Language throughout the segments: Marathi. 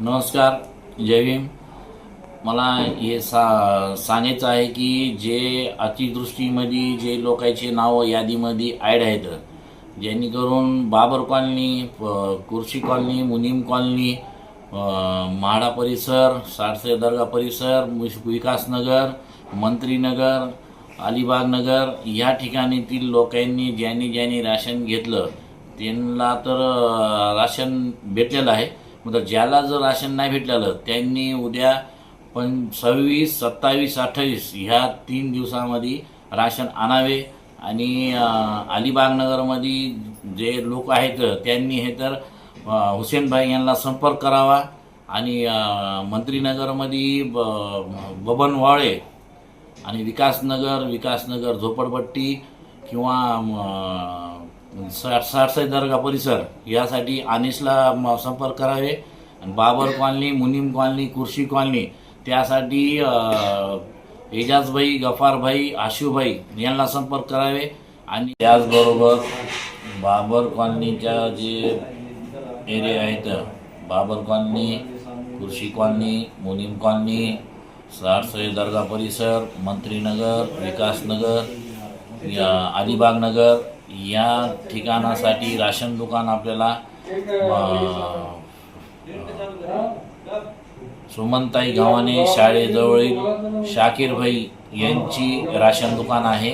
नमस्कार जय भीम. मला हे सा सांगायचं आहे की जे अतिदृष्टीमध्ये जे लोकांचे नावं यादीमध्ये ॲड आहेत जेणेकरून बाबर कॉलनी प- कुर्शी कॉलनी मुनीम कॉलनी म्हाडा परिसर सारसे दर्गा परिसर विकासनगर मंत्रीनगर अलिबाग नगर या ठिकाणीतील लोकांनी ज्यांनी ज्यांनी राशन घेतलं त्यांना तर राशन भेटलेलं आहे. मग ज्याला जर राशन नाही भेटलेलं त्यांनी उद्या पण सव्वीस सत्तावीस अठ्ठावीस ह्या तीन दिवसामध्ये राशन आणावे आणि अलिबागनगरमध्ये अलिबाग नगरमध्ये जे लोक आहेत त्यांनी हे तर हुसेनभाई यांना संपर्क करावा आणि मंत्रीनगरमध्ये ब- बबन वाळे आणि विकासनगर विकासनगर झोपडपट्टी किंवा म, सारसाई दर्गा परिसर यासाठी अनिसला संपर्क करावे. Babar colony Munim colony Kurshi colony त्यासाठी अ, एजाजभाई गफारभाई आशूभाई यांना संपर्क करावे. आणि त्याचबरोबर बाबर कॉलनीच्या जे एरिया आहेत Babar colony Kurshi colony Munim colony Sarsai दर्गा परिसर मंत्रीनगर विकासनगर अलिबाग नगर या ठिकाणासाठी राशन दुकान आपल्याला सुमनताई गावाने शाळेजवळील शाकीरभाई यांची राशन दुकान आहे.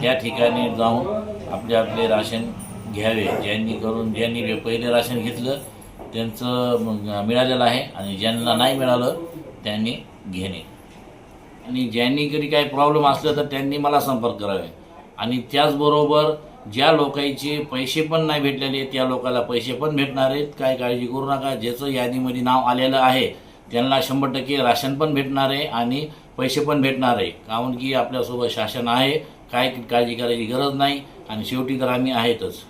त्या ठिकाणी जाऊन आपले आपले राशन घ्यावे. ज्यांनी करून ज्यांनी पहिले राशन घेतलं त्यांचं मिळालेलं आहे आणि ज्यांना नाही मिळालं त्यांनी घेणे. आणि ज्यांनी कधी काही प्रॉब्लेम असलं तर त्यांनी मला संपर्क करावे. आणि त्याचबरोबर ज्या लोकांचे पैसे पण नाही भेटलेले त्या लोकाला पैसे पण भेटणार आहेत. काय काळजी करू नका. ज्याचं यादीमध्ये नाव आलेलं आहे त्यांना शंभर टक्के राशन पण भेटणार आहे आणि पैसे पण भेटणार आहे. कारण की आपल्यासोबत शासन आहे काय काळजी करायची गरज नाही आणि शेवटी तर आम्ही आहेतच.